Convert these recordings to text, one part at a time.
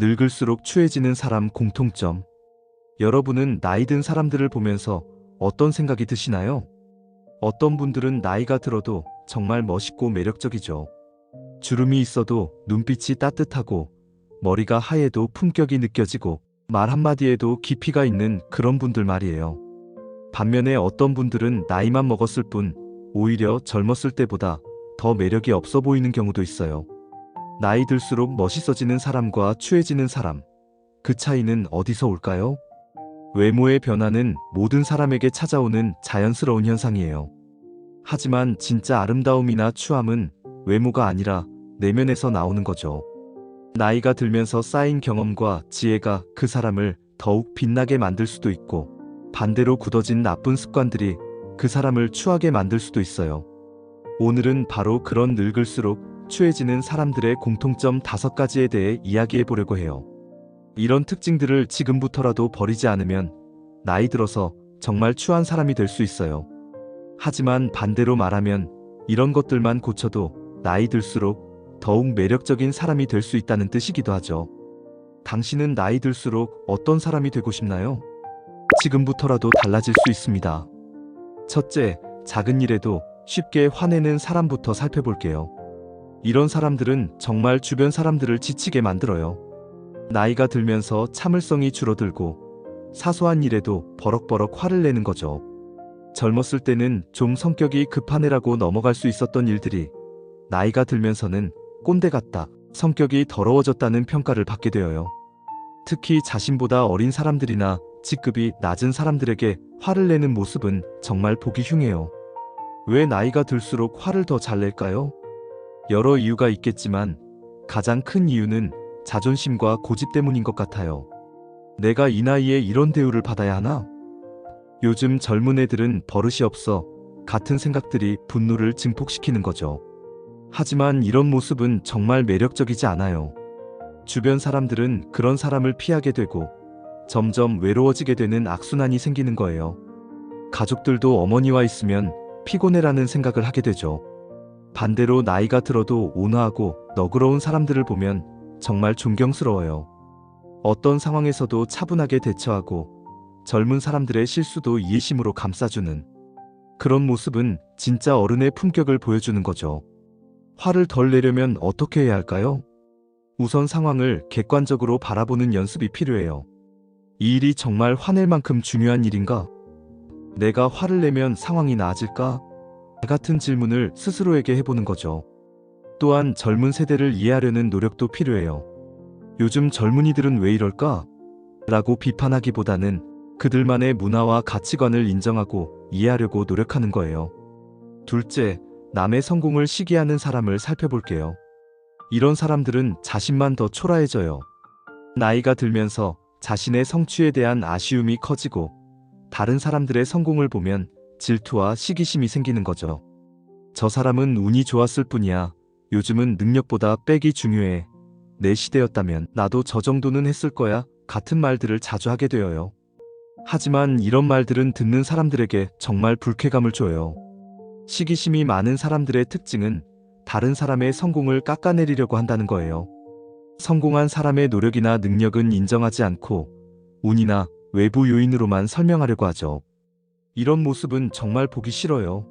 늙을수록 추해지는 사람 공통점. 여러분은 나이 든 사람들을 보면서 어떤 생각이 드시나요? 어떤 분들은 나이가 들어도 정말 멋있고 매력적이죠. 주름이 있어도 눈빛이 따뜻하고 머리가 하얘도 품격이 느껴지고 말 한마디에도 깊이가 있는 그런 분들 말이에요. 반면에 어떤 분들은 나이만 먹었을 뿐 오히려 젊었을 때보다 더 매력이 없어 보이는 경우도 있어요. 나이 들수록 멋있어지는 사람과 추해지는 사람. 그 차이는 어디서 올까요? 외모의 변화는 모든 사람에게 찾아오는 자연스러운 현상이에요. 하지만 진짜 아름다움이나 추함은 외모가 아니라 내면에서 나오는 거죠. 나이가 들면서 쌓인 경험과 지혜가 그 사람을 더욱 빛나게 만들 수도 있고 반대로 굳어진 나쁜 습관들이 그 사람을 추하게 만들 수도 있어요. 오늘은 바로 그런 늙을수록 추해지는 사람들의 공통점 다섯 가지에 대해 이야기해 보려고 해요. 이런 특징들을 지금부터라도 버리지 않으면 나이 들어서 정말 추한 사람이 될 수 있어요. 하지만 반대로 말하면 이런 것들만 고쳐도 나이 들수록 더욱 매력적인 사람이 될 수 있다는 뜻이기도 하죠. 당신은 나이 들수록 어떤 사람이 되고 싶나요? 지금부터라도 달라질 수 있습니다. 첫째, 작은 일에도 쉽게 화내는 사람부터 살펴볼게요. 이런 사람들은 정말 주변 사람들을 지치게 만들어요. 나이가 들면서 참을성이 줄어들고 사소한 일에도 버럭버럭 화를 내는 거죠. 젊었을 때는 좀 성격이 급한 애라고 넘어갈 수 있었던 일들이 나이가 들면서는 꼰대 같다, 성격이 더러워졌다는 평가를 받게 되어요. 특히 자신보다 어린 사람들이나 직급이 낮은 사람들에게 화를 내는 모습은 정말 보기 흉해요. 왜 나이가 들수록 화를 더 잘 낼까요? 여러 이유가 있겠지만 가장 큰 이유는 자존심과 고집 때문인 것 같아요. 내가 이 나이에 이런 대우를 받아야 하나? 요즘 젊은 애들은 버릇이 없어 같은 생각들이 분노를 증폭시키는 거죠. 하지만 이런 모습은 정말 매력적이지 않아요. 주변 사람들은 그런 사람을 피하게 되고 점점 외로워지게 되는 악순환이 생기는 거예요. 가족들도 어머니와 있으면 피곤해라는 생각을 하게 되죠. 반대로 나이가 들어도 온화하고 너그러운 사람들을 보면 정말 존경스러워요. 어떤 상황에서도 차분하게 대처하고 젊은 사람들의 실수도 이해심으로 감싸주는 그런 모습은 진짜 어른의 품격을 보여주는 거죠. 화를 덜 내려면 어떻게 해야 할까요? 우선 상황을 객관적으로 바라보는 연습이 필요해요. 이 일이 정말 화낼 만큼 중요한 일인가? 내가 화를 내면 상황이 나아질까? 같은 질문을 스스로에게 해보는 거죠. 또한 젊은 세대를 이해하려는 노력도 필요해요. 요즘 젊은이들은 왜 이럴까? 라고 비판하기보다는 그들만의 문화와 가치관을 인정하고 이해하려고 노력하는 거예요. 둘째, 남의 성공을 시기하는 사람을 살펴볼게요. 이런 사람들은 자신만 더 초라해져요. 나이가 들면서 자신의 성취에 대한 아쉬움이 커지고 다른 사람들의 성공을 보면 질투와 시기심이 생기는 거죠. 저 사람은 운이 좋았을 뿐이야. 요즘은 능력보다 빽이 중요해. 내 시대였다면 나도 저 정도는 했을 거야. 같은 말들을 자주 하게 되어요. 하지만 이런 말들은 듣는 사람들에게 정말 불쾌감을 줘요. 시기심이 많은 사람들의 특징은 다른 사람의 성공을 깎아내리려고 한다는 거예요. 성공한 사람의 노력이나 능력은 인정하지 않고 운이나 외부 요인으로만 설명하려고 하죠. 이런 모습은 정말 보기 싫어요.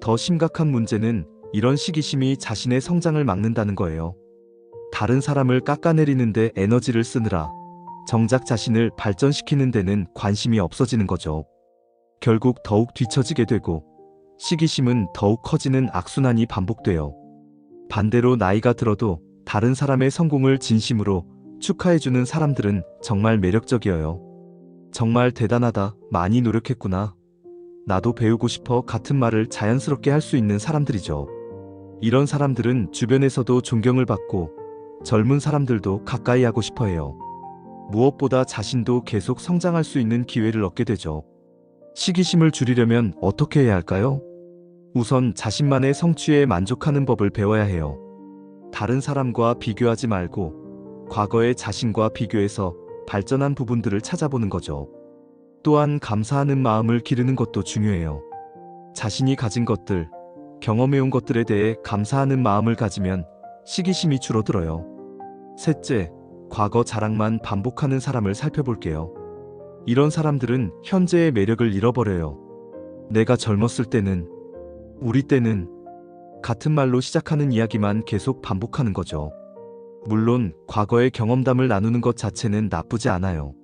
더 심각한 문제는 이런 시기심이 자신의 성장을 막는다는 거예요. 다른 사람을 깎아내리는데 에너지를 쓰느라 정작 자신을 발전시키는 데는 관심이 없어지는 거죠. 결국 더욱 뒤처지게 되고 시기심은 더욱 커지는 악순환이 반복돼요. 반대로 나이가 들어도 다른 사람의 성공을 진심으로 축하해주는 사람들은 정말 매력적이어요. 정말 대단하다, 많이 노력했구나. 나도 배우고 싶어 같은 말을 자연스럽게 할 수 있는 사람들이죠. 이런 사람들은 주변에서도 존경을 받고 젊은 사람들도 가까이 하고 싶어 해요. 무엇보다 자신도 계속 성장할 수 있는 기회를 얻게 되죠. 시기심을 줄이려면 어떻게 해야 할까요? 우선 자신만의 성취에 만족하는 법을 배워야 해요. 다른 사람과 비교하지 말고 과거의 자신과 비교해서 발전한 부분들을 찾아보는 거죠. 또한 감사하는 마음을 기르는 것도 중요해요. 자신이 가진 것들, 경험해온 것들에 대해 감사하는 마음을 가지면 시기심이 줄어들어요. 셋째, 과거 자랑만 반복하는 사람을 살펴볼게요. 이런 사람들은 현재의 매력을 잃어버려요. 내가 젊었을 때는, 우리 때는, 같은 말로 시작하는 이야기만 계속 반복하는 거죠. 물론, 과거의 경험담을 나누는 것 자체는 나쁘지 않아요.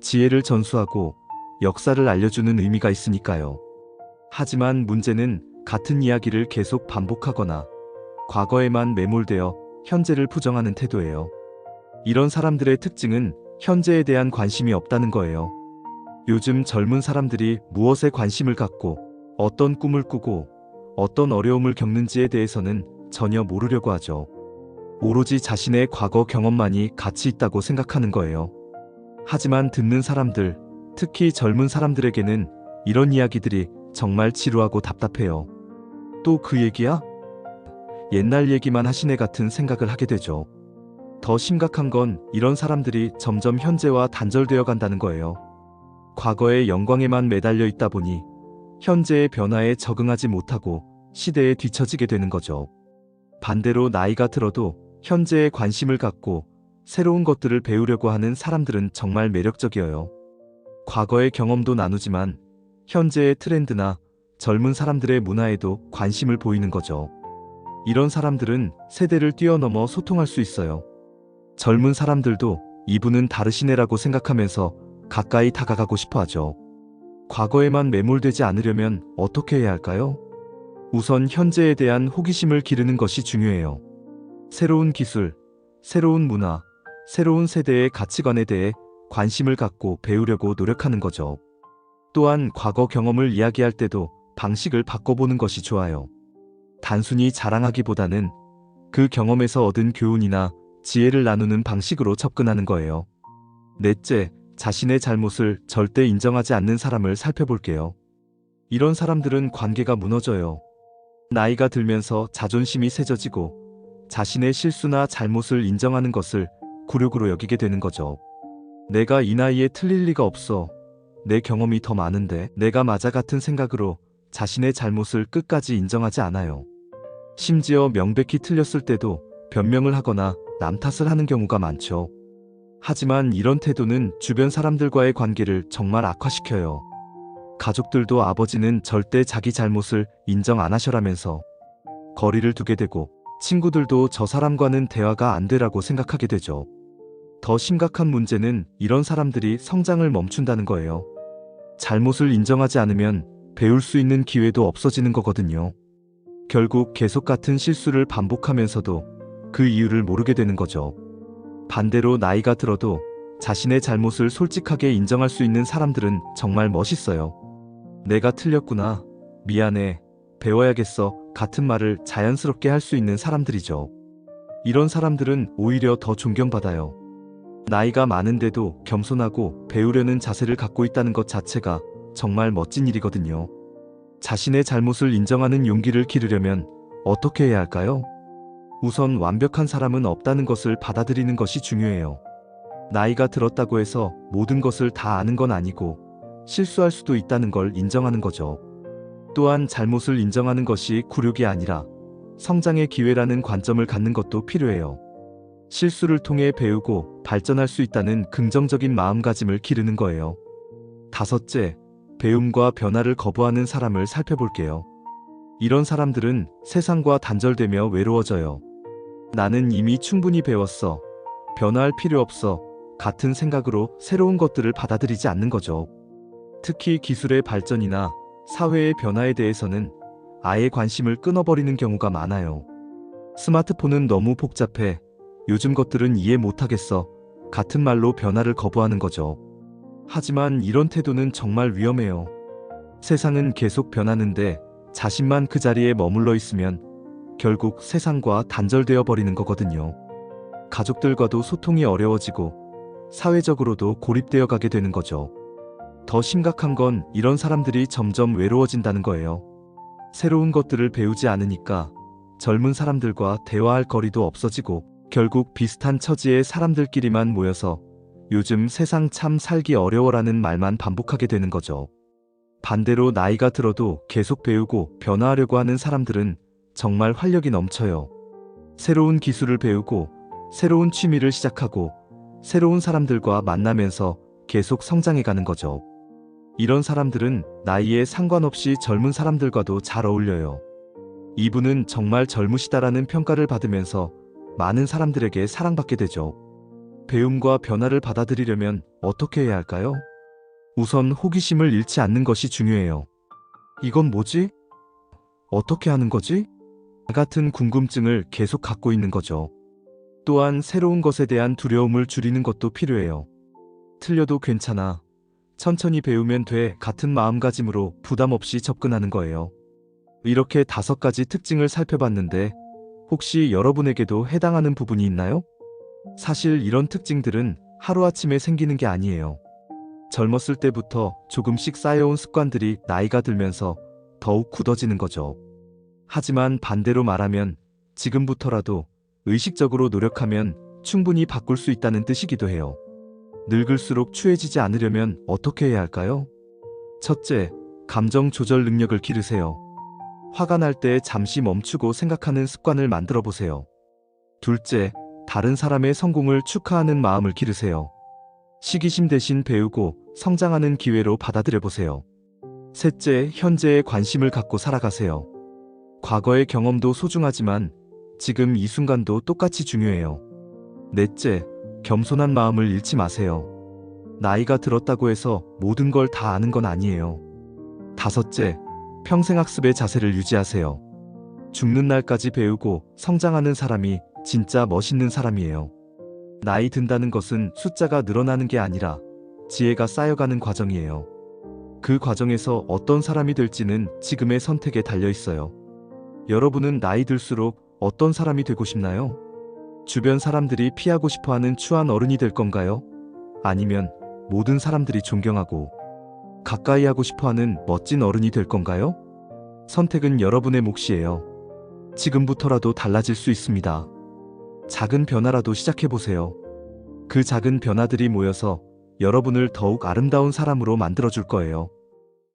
지혜를 전수하고 역사를 알려주는 의미가 있으니까요. 하지만 문제는 같은 이야기를 계속 반복하거나 과거에만 매몰되어 현재를 부정하는 태도예요. 이런 사람들의 특징은 현재에 대한 관심이 없다는 거예요. 요즘 젊은 사람들이 무엇에 관심을 갖고 어떤 꿈을 꾸고 어떤 어려움을 겪는지에 대해서는 전혀 모르려고 하죠. 오로지 자신의 과거 경험만이 가치 있다고 생각하는 거예요. 하지만 듣는 사람들, 특히 젊은 사람들에게는 이런 이야기들이 정말 지루하고 답답해요. 또 그 얘기야? 옛날 얘기만 하시네 같은 생각을 하게 되죠. 더 심각한 건 이런 사람들이 점점 현재와 단절되어 간다는 거예요. 과거의 영광에만 매달려 있다 보니 현재의 변화에 적응하지 못하고 시대에 뒤처지게 되는 거죠. 반대로 나이가 들어도 현재에 관심을 갖고 새로운 것들을 배우려고 하는 사람들은 정말 매력적이어요. 과거의 경험도 나누지만 현재의 트렌드나 젊은 사람들의 문화에도 관심을 보이는 거죠. 이런 사람들은 세대를 뛰어넘어 소통할 수 있어요. 젊은 사람들도 이분은 다르시네라고 생각하면서 가까이 다가가고 싶어 하죠. 과거에만 매몰되지 않으려면 어떻게 해야 할까요? 우선 현재에 대한 호기심을 기르는 것이 중요해요. 새로운 기술, 새로운 문화, 새로운 세대의 가치관에 대해 관심을 갖고 배우려고 노력하는 거죠. 또한 과거 경험을 이야기할 때도 방식을 바꿔보는 것이 좋아요. 단순히 자랑하기보다는 그 경험에서 얻은 교훈이나 지혜를 나누는 방식으로 접근하는 거예요. 넷째, 자신의 잘못을 절대 인정하지 않는 사람을 살펴볼게요. 이런 사람들은 관계가 무너져요. 나이가 들면서 자존심이 세져지고 자신의 실수나 잘못을 인정하는 것을 굴욕으로 여기게 되는 거죠. 내가 이 나이에 틀릴 리가 없어. 내 경험이 더 많은데 내가 맞아 같은 생각으로 자신의 잘못을 끝까지 인정하지 않아요. 심지어 명백히 틀렸을 때도 변명을 하거나 남 탓을 하는 경우가 많죠. 하지만 이런 태도는 주변 사람들과의 관계를 정말 악화시켜요. 가족들도 아버지는 절대 자기 잘못을 인정 안 하셔라면서 거리를 두게 되고 친구들도 저 사람과는 대화가 안 되라고 생각하게 되죠. 더 심각한 문제는 이런 사람들이 성장을 멈춘다는 거예요. 잘못을 인정하지 않으면 배울 수 있는 기회도 없어지는 거거든요. 결국 계속 같은 실수를 반복하면서도 그 이유를 모르게 되는 거죠. 반대로 나이가 들어도 자신의 잘못을 솔직하게 인정할 수 있는 사람들은 정말 멋있어요. 내가 틀렸구나. 미안해. 배워야겠어. 같은 말을 자연스럽게 할 수 있는 사람들이죠. 이런 사람들은 오히려 더 존경받아요. 나이가 많은데도 겸손하고 배우려는 자세를 갖고 있다는 것 자체가 정말 멋진 일이거든요. 자신의 잘못을 인정하는 용기를 기르려면 어떻게 해야 할까요? 우선 완벽한 사람은 없다는 것을 받아들이는 것이 중요해요. 나이가 들었다고 해서 모든 것을 다 아는 건 아니고 실수할 수도 있다는 걸 인정하는 거죠. 또한 잘못을 인정하는 것이 굴욕이 아니라 성장의 기회라는 관점을 갖는 것도 필요해요. 실수를 통해 배우고 발전할 수 있다는 긍정적인 마음가짐을 기르는 거예요. 다섯째, 배움과 변화를 거부하는 사람을 살펴볼게요. 이런 사람들은 세상과 단절되며 외로워져요. 나는 이미 충분히 배웠어. 변화할 필요 없어. 같은 생각으로 새로운 것들을 받아들이지 않는 거죠. 특히 기술의 발전이나 사회의 변화에 대해서는 아예 관심을 끊어버리는 경우가 많아요. 스마트폰은 너무 복잡해. 요즘 것들은 이해 못하겠어. 같은 말로 변화를 거부하는 거죠. 하지만 이런 태도는 정말 위험해요. 세상은 계속 변하는데 자신만 그 자리에 머물러 있으면 결국 세상과 단절되어 버리는 거거든요. 가족들과도 소통이 어려워지고 사회적으로도 고립되어 가게 되는 거죠. 더 심각한 건 이런 사람들이 점점 외로워진다는 거예요. 새로운 것들을 배우지 않으니까 젊은 사람들과 대화할 거리도 없어지고 결국 비슷한 처지의 사람들끼리만 모여서 요즘 세상 참 살기 어려워라는 말만 반복하게 되는 거죠. 반대로 나이가 들어도 계속 배우고 변화하려고 하는 사람들은 정말 활력이 넘쳐요. 새로운 기술을 배우고 새로운 취미를 시작하고 새로운 사람들과 만나면서 계속 성장해 가는 거죠. 이런 사람들은 나이에 상관없이 젊은 사람들과도 잘 어울려요. 이분은 정말 젊으시다라는 평가를 받으면서 많은 사람들에게 사랑받게 되죠. 배움과 변화를 받아들이려면 어떻게 해야 할까요? 우선 호기심을 잃지 않는 것이 중요해요. 이건 뭐지? 어떻게 하는 거지? 같은 궁금증을 계속 갖고 있는 거죠. 또한 새로운 것에 대한 두려움을 줄이는 것도 필요해요. 틀려도 괜찮아. 천천히 배우면 돼. 같은 마음가짐으로 부담 없이 접근하는 거예요. 이렇게 다섯 가지 특징을 살펴봤는데 혹시 여러분에게도 해당하는 부분이 있나요? 사실 이런 특징들은 하루아침에 생기는 게 아니에요. 젊었을 때부터 조금씩 쌓여온 습관들이 나이가 들면서 더욱 굳어지는 거죠. 하지만 반대로 말하면 지금부터라도 의식적으로 노력하면 충분히 바꿀 수 있다는 뜻이기도 해요. 늙을수록 추해지지 않으려면 어떻게 해야 할까요? 첫째, 감정 조절 능력을 기르세요. 화가 날 때 잠시 멈추고 생각하는 습관을 만들어 보세요. 둘째, 다른 사람의 성공을 축하하는 마음을 기르세요. 시기심 대신 배우고 성장하는 기회로 받아들여 보세요. 셋째, 현재에 관심을 갖고 살아가세요. 과거의 경험도 소중하지만 지금 이 순간도 똑같이 중요해요. 넷째, 겸손한 마음을 잃지 마세요. 나이가 들었다고 해서 모든 걸 다 아는 건 아니에요. 다섯째, 평생 학습의 자세를 유지하세요. 죽는 날까지 배우고 성장하는 사람이 진짜 멋있는 사람이에요. 나이 든다는 것은 숫자가 늘어나는 게 아니라 지혜가 쌓여가는 과정이에요. 그 과정에서 어떤 사람이 될지는 지금의 선택에 달려 있어요. 여러분은 나이 들수록 어떤 사람이 되고 싶나요? 주변 사람들이 피하고 싶어 하는 추한 어른이 될 건가요? 아니면 모든 사람들이 존경하고 가까이 하고 싶어 하는 멋진 어른이 될 건가요? 선택은 여러분의 몫이에요. 지금부터라도 달라질 수 있습니다. 작은 변화라도 시작해 보세요. 그 작은 변화들이 모여서 여러분을 더욱 아름다운 사람으로 만들어 줄 거예요.